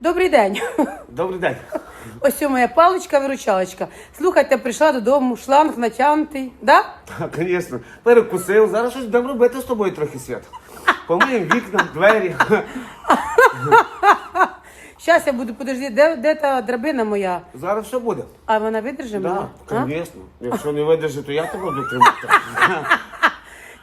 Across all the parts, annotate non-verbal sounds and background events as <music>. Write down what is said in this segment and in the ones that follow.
Добрий день. Добрий день. Ось це моя паличка-виручалочка. Слухайте, прийшла додому, шланг натягнутий. Да? Так, звісно. Перекусив. Зараз щось будемо робити з тобою трохи свят. Помиємо вікна, двері. Щас я буду, подожди, де, де та драбина моя? Зараз все буде. А вона видержить мене? Так, А? звісно. Якщо не видержи, то я тебе буду тримати.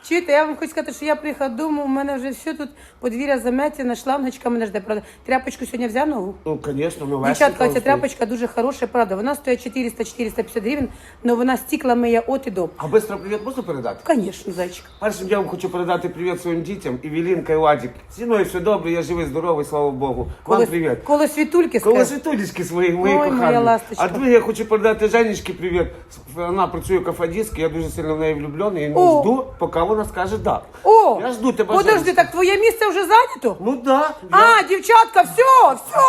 Чуєте, я вам хочу сказати, що я приїхала додому, у мене вже все тут подвір'я заметено, шлангочка мене жде. Правда, тряпочку сьогодні взяв нову. Ну, звісно, нове. Дівчатка, ця тряпочка дуже хороша, правда. Вона стоїть 400-450 гривень, але вона стікла миє от і до. А быстро привіт можна передати? Звісно, зайчик. Першим ділом хочу передати привіт своїм дітям, і Вілінка, і Ладік. Зі мною все добре, я живий, здоровий, слава Богу. Вам привіт. Коло світульки Коли скажи. світулечки свої, мої Ой, моя кохані. ласточка. А друге, я хочу передати Женечці привіт. Вона працює в кафе-диск, я дуже сильно в неї влюблений. І О. жду, поки вона скаже да. О, Я жду тебе, подожди, Женечка. так твоє місце вже зайнято? Ну да. А, дівчатка, все, все.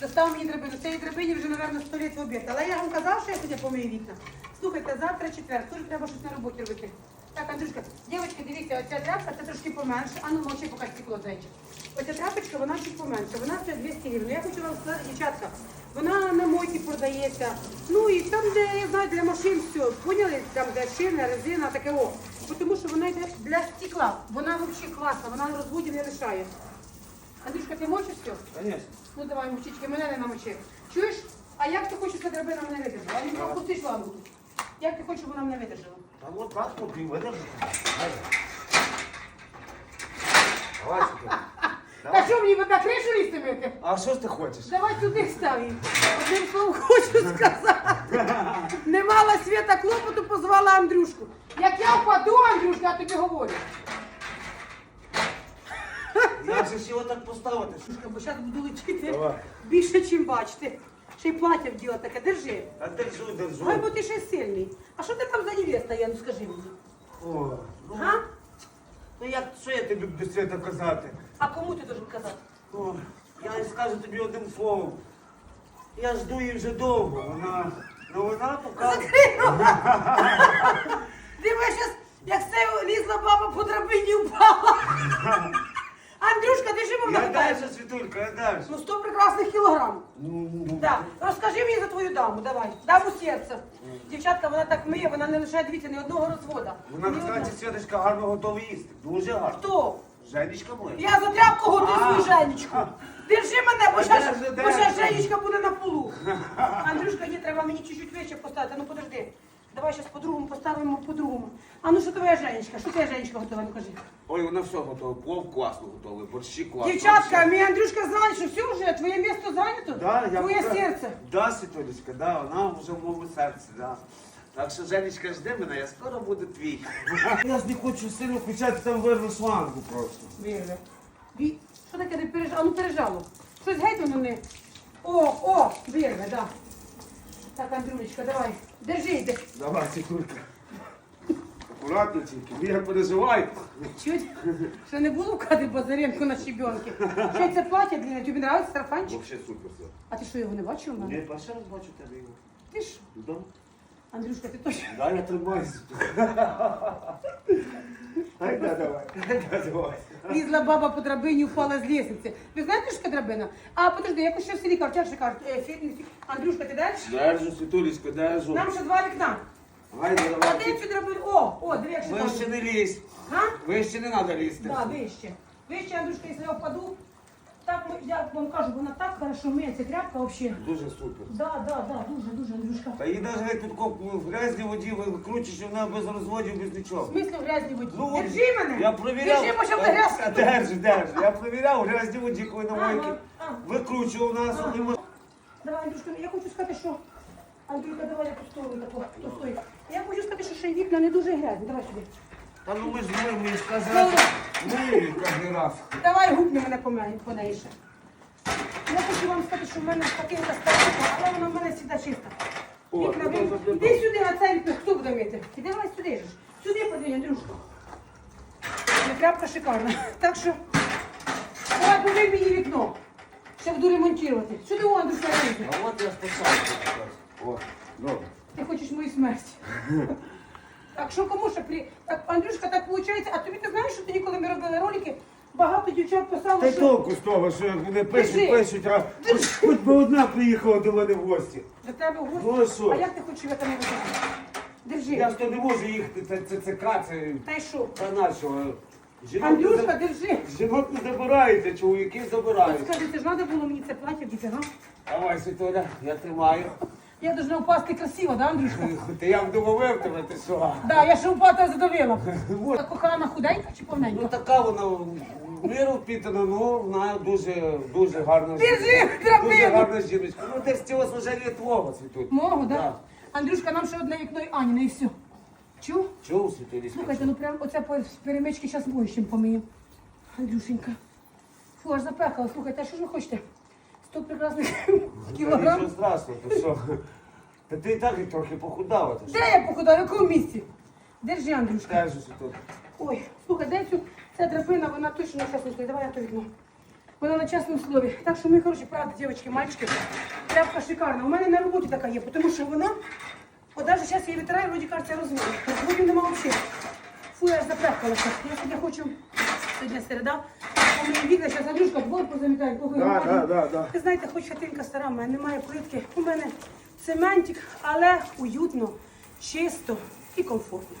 Достав мені драбину. Цієї драбині вже, мабуть, 100 літ в обід. Але я вам казав, що я сьогодні помию вікна. Слухайте, завтра четвер, теж треба щось на роботі робити. Так, Андрюшка, дівчатки, дивіться, оця тряпка, це трошки поменше. А ну, мовчи, поки стекло зайчик. Оця тряпочка, вона чуть поменше. Вона стоїть 200 гривень. Я хочу вам сказати, дівчатка, вона на мойці продається. Ну і там, де, я знаю, для машин все. Поняли? Там, де шина, резина, таке о. Тому що вона йде для стекла. Вона взагалі класна, вона на розводі не лишає. Андрюшка, ти можеш все? Конечно. Ну давай, мучички, мене не намочи. Чуєш? А як ти хочеш, щоб драбина мене видержала? А не пропусти лампу. Як ти хочеш, щоб вона мене видержала? Та от так поки видержи. Давай сюди. Та що мені на кришу лізти мити? А що ж ти хочеш? Давай туди став. Одним словом хочу сказати. Не мала свята клопоту, позвала Андрюшку. Як я впаду, Андрюшка, я тобі говорю. Як же ж його так поставити? Андрюшка, бо зараз буду летіти Давай. більше, ніж бачите. Ще й плаття вділа таке, держи. А держу, держу. Ой, бо ти ще сильний. А що ти там за невеста, я ну скажи мені? О, ну, А? Ну як, що я тобі до свята казати? А кому ти должен казати? О, я скажу тобі одним словом. Я жду її вже довго. Вона, ну вона показує. <laughs> Дивись, щас, як це лізла баба по драбині впала. <laughs> Андрюшка, ти ж Я дальше, дальше. Ну, 100 прекрасних кілограм. Ну, ну, Да. Розкажи мені за твою даму, давай. Даму серця. Дівчатка, вона так миє, вона не лишає, дивіться, ні одного розвода. Вона, Ні кстати, одного. Святочка гарно готова їсти. Дуже гарно. Хто? Женечка моя. Я за тряпку готую свою Женечку. Держи мене, бо А ще, держи, бо ще держи. Женечка буде на полу. Андрюшка, ні, треба мені чуть-чуть вище поставити. Ну подожди. Давай зараз по-другому поставимо по-другому. А ну що твоя Женечка? Що твоя Женечка готова? Ну кажи. Ой, вона все готова. Плов класно готовий, борщі класно. Дівчатка, мій Андрюшка знає, що все вже, твоє місце зайнято? Да, я Твоє пока- серце. Да, Світулечка, да, вона вже в моєму серці, да. Так що, Женечка, жди мене, я скоро буду твій. <laughs> Я ж не хочу сильно включати там вирву шлангу просто. Вірве. Ві... Що таке не пережало? А ну пережало. Щось геть воно не. О, о, вірве, да. Так, Андрюлечка, давай. Держи. Давай, Світулька. Аккуратно тільки, не переживай. Чуть, що не було в кадрі Базаренко на щебенки. Що це платять для тобі нравиться сарафанчик? Вообще супер все. А ти що, його не бачив у мене? Я перший раз бачу тебе його. Ти ж, Да? Андрюшка, ти точно. Да, я тримаюся. Ай, да, давай. Да, давай. Лізла баба по драбині, впала з лісниці. Ви знаєте, що таке драбина? А, подожди, якось ще в селі кажуть, кажуть, е, фі- фі- Андрюшка, ти даш? Держу, Світулечка, держу. Нам ще два вікна. Гайда, А давай. де цю драбину? О, о, диви, як ще Вище не лізь. Га? Вище не треба лізти. Да, вище. Вище, Андрюшка, якщо я впаду, так, я вам кажу, вона так хорошо миє, ця тряпка взагалі. Дуже супер. Да, да, да, дуже, дуже, Андрюшка. Та її навіть тут коп- в грязній воді викручуєш, і вона без розводів, без В нічого. смислі в грязній воді? Ну, Держи мене! Я провіряв. Держи, бо щоб грязь. Та Держи, держи. Я провіряв в грязній воді, коли на Ага, мойки. ага. Викручував нас. І ми- Давай, Андрюшка, я хочу сказати, що... Андрюшка, давай я постою таку, хто стоїть. Я хочу сказати, що ще й вікна не дуже грязні. Давай сюди. Та ну ми ж ми, ми ж кожен раз. Ми кожен раз. Давай губни мене по мене, по неї ще. Я хочу вам сказати, що в мене такинка старенька, але вона в мене завжди чиста. О, Вікна, ну, ви- добре. Іди сюди на цей вікно, хто буде мити? Іди давай сюди ж. Сюди подвинь, Андрюшка. Ну, Тряпка шикарна. <laughs> Так що, давай помий мені вікно. Ще буду ремонтувати. Сюди, о, Андрюшка, лізь. А от я спасаю. О, добре. Ти хочеш мою смерть. <laughs> Так що кому ще при... Так, Андрюшка, так виходить, а тобі ти знаєш, що тоді, коли ми робили ролики, Багато дівчат писало, Та що... толку з того, що вони пишуть, Держи. пишуть, а хоч, хоч би одна приїхала до мене в гості. До тебе в Ну, а гості. що? А як ти хочеш, щоб я там не? Держи. Я ж то не можу їхати, це, це, це Та й що? та нашого. Жінок не, Андрюшка, за- держи. жінок не забираєте, чоловіки забирають. Скажи, це ж треба було мені це плаття га? Давай, Світоля, я тримаю. Я должна впасти красиво, да, Андрюшка? Ти як домовив тебе, ти що? Да, я ще впати задавила. Вот. <laughs> Кохана худенька чи Ну повненька? така вона миру впітана, ну вона дуже, дуже гарна Держи, жіночка. драбину! Дуже гарна жіночка. Ну десь цього служення твого, Світуль. Мого, да? Да. Андрюшка, нам ще одне вікно і Аніна, і все. Чув? Чув, Світулі? Слухайте, ну прям оце по перемички зараз боїщем помиємо. Андрюшенька. Фу, аж запекала. Слухайте, а що ж ви хочете? Сто прекрасних Нічого кілограм. страшного, ти що? Та ти і так і трохи похудала, ти що? Де я похудала? В якому місці? Держи, Андрюшка. Скажеш, Світуль. Ой, слухай, де цю ця драбина, вона точно на чесному слові. Давай я то вікно. Вона на чесному слові. Так що, мої хороші, правда, дівчатки, мальчики, тряпка шикарна. У мене на роботі така є, тому що вона, от навіть зараз я її витираю, вроді кажеться, розмір. Розмірів нема взагалі. Фу, я аж запехалася. Я сьогодні хочу, сьогодні середа, вікна, зараз Андрюшка двор позамітає, поки Да, да, да, да. ви знаєте, хоч хатинка стара, в мене немає плитки. У мене цементик, але уютно, чисто і комфортно.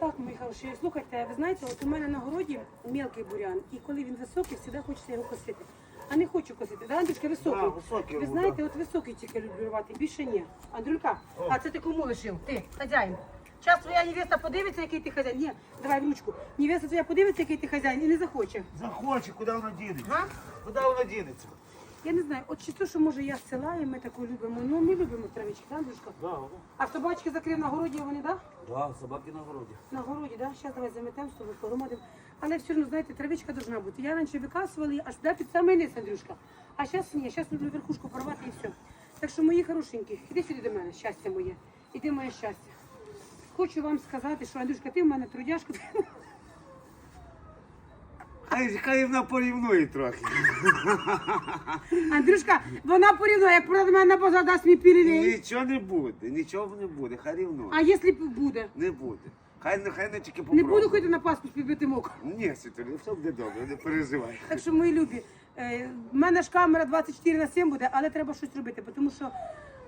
Так, мої хороші, слухайте, ви знаєте, от у мене на городі мелкий бурян, і коли він високий, завжди хочеться його косити. А не хочу косити, да, Андрюшка, високий. Да, високий, ви ну, знаєте, от високий тільки люблю рвати, більше ні. Андрюлька, а це ти кому лишив? Ти, хазяїн. Час твоя невеста подивиться, який ти хазяїн. Ні, давай в ручку. Невеста твоя подивиться, який ти хазяїн, і не захоче. Захоче, куди вона дінеться? Га? Куди вона дінеться? Я не знаю, от чи то, що може я з села, і ми таку любимо. Ну, ми любимо травички, да, Андрюшка? Да, А собачки закрив на городі, вони, да? да, собаки на городі. На городі, да? Зараз давай заметемо з тобою, погромадимо. Але все одно, знаєте, травичка должна бути. Я раніше викасувала її аж да, під самий низ, Андрюшка. А зараз ні, зараз люблю верхушку порвати і все. Так що, мої хорошенькі, іди сюди до мене, щастя моє. Іди моє щастя. Хочу вам сказати, що Андрюшка, ти в мене трудяшка. Хай, хай вона порівнує трохи. Андрюшка, вона порівнує, як проти мене на базар дасть мій пірілей. Нічого не буде, нічого не буде, хай рівнує. А якщо буде? Не буде. Хай, не- хай не тільки Не буду ходити на паску з підбитим оком. Ні, Світулі, все буде добре, не переживай. Так що, мої любі, е, в мене ж камера 24 на 7 буде, але треба щось робити, тому що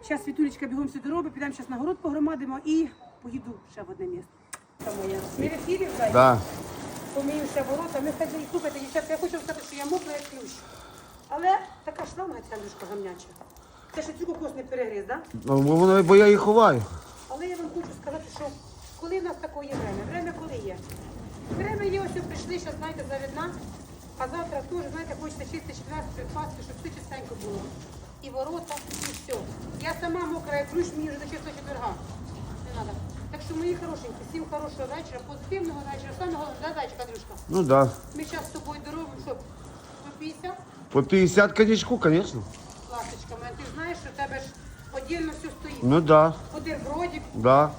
зараз Світулечка бігом сюди робить, підемо зараз на город погромадимо і поїду ще в одне моя. Ми в ефірі зайдемо, Да. помію ще ворота. Ми хазяї, слухайте, дівчатка, я хочу сказати, що я мокра як ключ. Але така славна ця Андрюшка гамняча. Це ще цю кокос не перегриз, так? Да? Ну, воно, бо я її ховаю. Але я вам хочу сказати, що коли в нас таке є время, время коли є. Время є, ось прийшли, зараз, знаєте, завідна, а завтра теж, знаєте, хочеться чисто четверту підпасти, щоб все чистенько було. І ворота, і все. Я сама мокра, як ключ, мені вже до чистого четверга. Не треба. Що, мої хорошенькі, всім хорошого вечора, позитивного вечора. Саме головне, да, зайчик, Андрюшка? Ну да. Ми зараз з тобою доробимо, щоб по 50, По 50 коньячку, звісно. ласточка моя, ти ж знаєш, що в тебе ж отдільно все стоїть. Ну да, Бутербродик. да.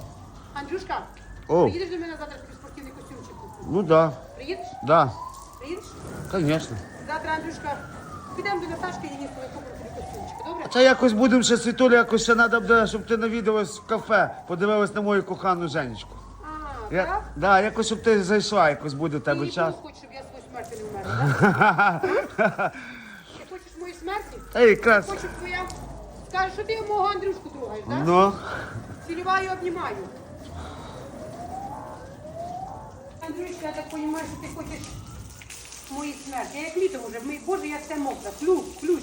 Андрюшка, О. приїдеш до мене завтра тобі спортивний костюмчик? Ну да, Приїдеш? да, Приїдеш? звісно. Завтра, Андрюшка, підемо до Наташки Денисової куплю тобі костюмчик, добре? Це якось будемо ще світулі, якось ще треба буде, щоб ти навідалась в кафе, подивилась на мою кохану Женечку. А, Я, так? да, якось щоб ти зайшла, якось буде в тебе час. хочеш, щоб я свою смерті не вмерла, <laughs> так? Ти хочеш моєї смерті? Та якраз. Хочеш твоя? Скажеш, що ти мого Андрюшку трогаєш, так? Ну, Цілюваю, обнімаю. Андрюшка, я так розумію, що ти хочеш моєї смерті. Я як літом уже, ми, боже, я все мокра. Ключ, ключ.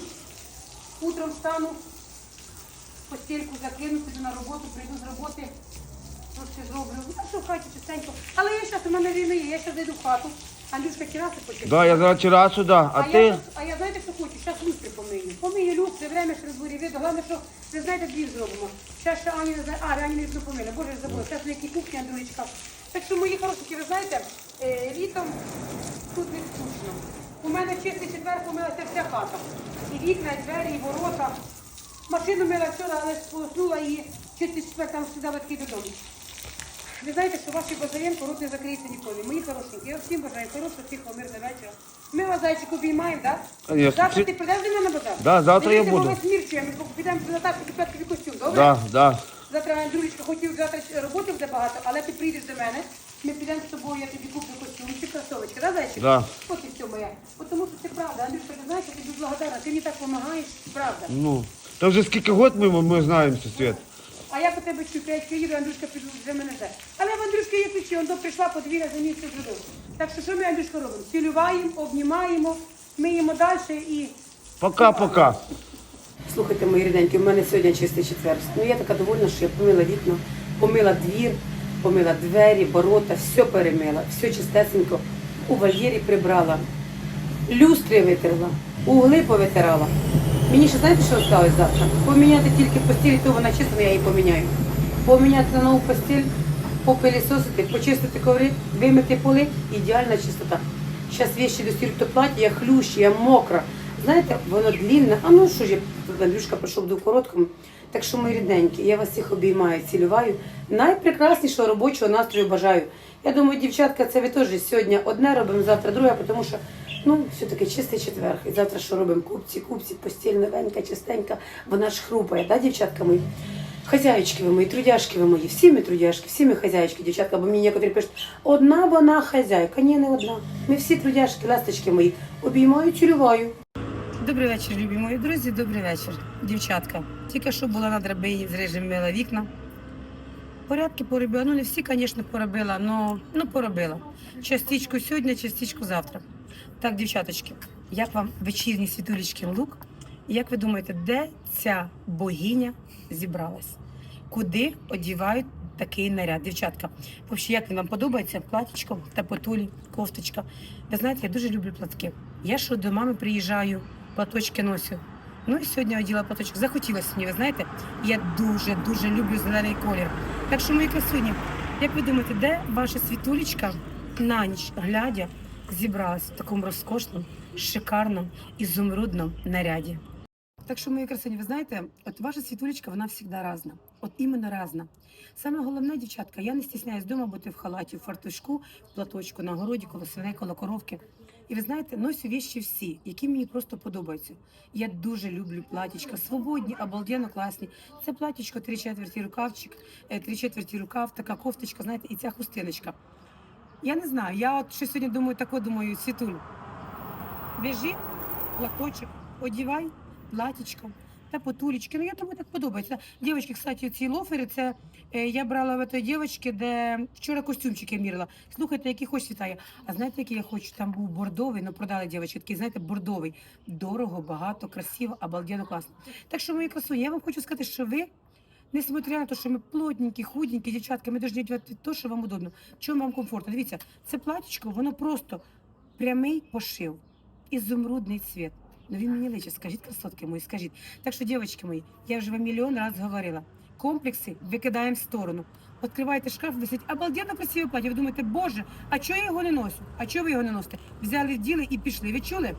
Утром встану, постельку закину, піду на роботу, прийду з роботи, трошки зроблю. Ну, що в хаті чистенько. Але я зараз, у мене війни є, я зараз зайду в хату. Андрюшка кіраси почекає. да, я зараз терасу, да. А я, ти? щас- а я знаєте, що хочу? Зараз люстри помию. Помию люстри, время ще розборі виду. Головне, що ви знаєте, дві зробимо. Зараз ще Ані не знає. А, Ані не помили. Боже, я забула. Зараз на якій кухні, Андрюлечка. Так що, мої хорошенькі, ви знаєте, е, літом тут не скучно. У мене чистий четвер помилася вся хата. І вікна, і двері, і ворота. Машину мила вчора, але сполоснула її. Чистий четвер там сюди такий додому. Ви знаєте, що ваші Базаренко рот не закриється ніколи. Мої хорошенькі, я всім бажаю хорошого, тихого, мирного вечора. Ми вас зайчик обіймаємо, так? Конечно. Завтра ти прийдеш до мене на базар? Да, завтра я буду. Ми підемо до Наташки купити тобі костюм, добре? Да, да. Завтра Андрюлечка хотів завтра роботи буде багато, але ти прийдеш до мене. Ми підемо з тобою, я тобі куплю костюмчик, кросовочки, да, зайчик? Да. От моє. От Тому що це правда, Андрюшка, ти знаєш, я тобі благодарна, ти мені так допомагаєш, правда. Ну, та вже скільки год ми, ми знаємося, Свет. А я по тебе чую, я їду, Андрюшка піду вже мене жде. Але в Андрюшки є ключі, он до прийшла подвір'я за місце зробив. Так що що ми, Андрюшка, робимо? Цілюваємо, обнімаємо, миємо далі і... Пока-пока. Слухайте, мої ріденькі, у мене сьогодні чистий четвер. Ну я така довольна, що я помила вікна, помила двір, помила двері, ворота, все перемила, все чистесенько. У вольєрі прибрала, люстри витерла, угли повитирала. Мені ще знаєте, що осталось завтра? Поміняти тільки постіль, то вона чиста, я її поміняю. Поміняти на нову постіль, попилісосити, почистити коври, вимити поли, ідеальна чистота. Зараз вещи до то плаття, я хлющ, я мокра. Знаєте, воно длінне, а ну що ж Андрюшка прийшов до короткому. Так що, мої рідненькі, я вас всіх обіймаю, цілюваю. Найпрекраснішого робочого настрою бажаю. Я думаю, дівчатка, це ви теж сьогодні одне робимо, завтра друге, тому що ну, все-таки чистий четверг. І завтра що робимо? Купці, купці, постіль новенька, чистенька, вона ж хрупає, да, дівчатка мої? Хазяєчки ви мої, трудяшки ви мої, всі ми трудяшки, всі ми хазяєчки, дівчатка, бо мені некоторі пишуть, одна вона хазяйка. Ні, не одна. Ми всі трудяшки, ласточки мої. Обіймаю, цілюваю. Добрий вечір, любі мої друзі, добрий вечір, дівчатка. Тільки що була на драбині з режим мила вікна. Порядки поробила. Ну, не всі, звісно, поробила, але ну, поробила. Частичку сьогодні, частичку завтра. Так, дівчаточки, як вам вечірній світулічкин лук? Як ви думаєте, де ця богиня зібралась? Куди одівають такий наряд? Дівчатка, взагалі, як він вам подобається? Платічко та потулі, кофточка. Ви знаєте, я дуже люблю платки. Я що до мами приїжджаю, платочки носю. Ну і сьогодні оділа платочок. Захотілося мені, ви знаєте, я дуже дуже люблю зелений колір. Так що, мої красуні, як ви думаєте, де ваша світулечка на ніч глядя зібралась в такому розкошному, шикарному ізумрудному наряді? Так що, мої красуні, ви знаєте, от ваша світулечка, вона завжди разна. От іменно разна. Саме головне, дівчатка, я не стісняюсь вдома бути в халаті, в фартушку, в платочку, на городі, коло свиней, коло коровки. І ви знаєте, носю віщі всі, які мені просто подобаються. Я дуже люблю платічка, свободні, обалденно класні. Це платічко три четверті рукавчик, е, три четверті рукав, така кофточка, знаєте, і ця хустиночка. Я не знаю, я от що сьогодні думаю, тако думаю, Світуль, вяжи платочок, одівай платічко та потулечки. Ну, я тобі так подобається. Дівчатки, кстати, ці лофери, це е, я брала в тої дівчинки, де вчора костюмчик я мірила. Слухайте, який хоч світає. А знаєте, який я хочу? Там був бордовий, ну продали дівчатки, такий, знаєте, бордовий. Дорого, багато, красиво, обалденно, класно. Так що, мої красуні, я вам хочу сказати, що ви. Несмотря на те, що ми плотненькі, худенькі, дівчатки, ми повинні одягати те, що вам удобно, чому вам комфортно. Дивіться, це платічко, воно просто прямий пошив, ізумрудний цвіт. Ну він мені личить, скажіть, красотки мої, скажіть. Так що, дівчатки мої, я вже вам мільйон раз говорила. Комплекси викидаємо в сторону. Відкриваєте шкаф, висить обалденно красиве плаття. Ви думаєте, боже, а чого я його не ношу? А чого ви його не носите? Взяли, діли і пішли. Ви чули?